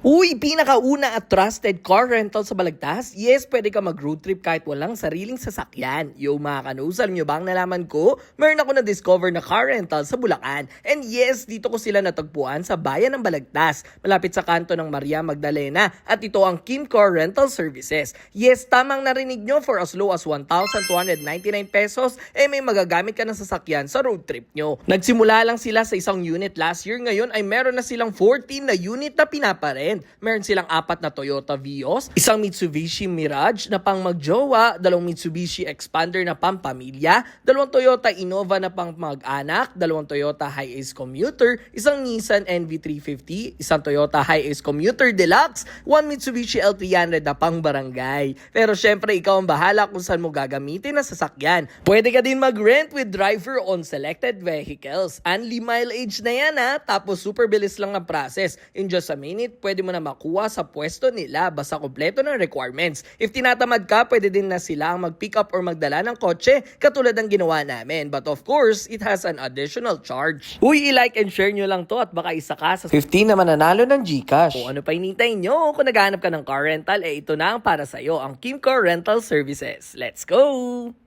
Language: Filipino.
Uy, pinakauna at trusted car rental sa Balagtas? Yes, pwede ka mag-road trip kahit walang sariling sasakyan. Yo mga kanus, alam nyo ba ang nalaman ko? Meron ako na-discover na car rental sa Bulacan. And yes, dito ko sila natagpuan sa bayan ng Balagtas, malapit sa kanto ng Maria Magdalena. At ito ang Kim Car Rental Services. Yes, tamang narinig nyo for as low as 1,299 pesos, eh may magagamit ka ng sasakyan sa road trip nyo. Nagsimula lang sila sa isang unit last year, ngayon ay meron na silang 14 na unit na pinaparent. Meron silang apat na Toyota Vios, isang Mitsubishi Mirage na pang magjowa, dalawang Mitsubishi Expander na pang pamilya, dalawang Toyota Innova na pang mag-anak, dalawang Toyota Hi-Ace Commuter, isang Nissan NV350, isang Toyota Hi-Ace Commuter Deluxe, one Mitsubishi L300 na pang barangay. Pero syempre, ikaw ang bahala kung saan mo gagamitin ang sasakyan. Pwede ka din mag-rent with driver on selected vehicles. Unli mileage na yan ha, tapos super bilis lang ang process. In just a minute, pwede mo na makuha sa pwesto nila basta kompleto ng requirements. If tinatamad ka, pwede din na sila ang mag-pick up or magdala ng kotse katulad ng ginawa namin. But of course, it has an additional charge. Uy, i-like and share nyo lang to at baka isa ka sa 15 na mananalo ng Gcash. O ano pa hinintay nyo? Kung naghahanap ka ng car rental, eh ito na ang para sa'yo, ang Kim Car Rental Services. Let's go!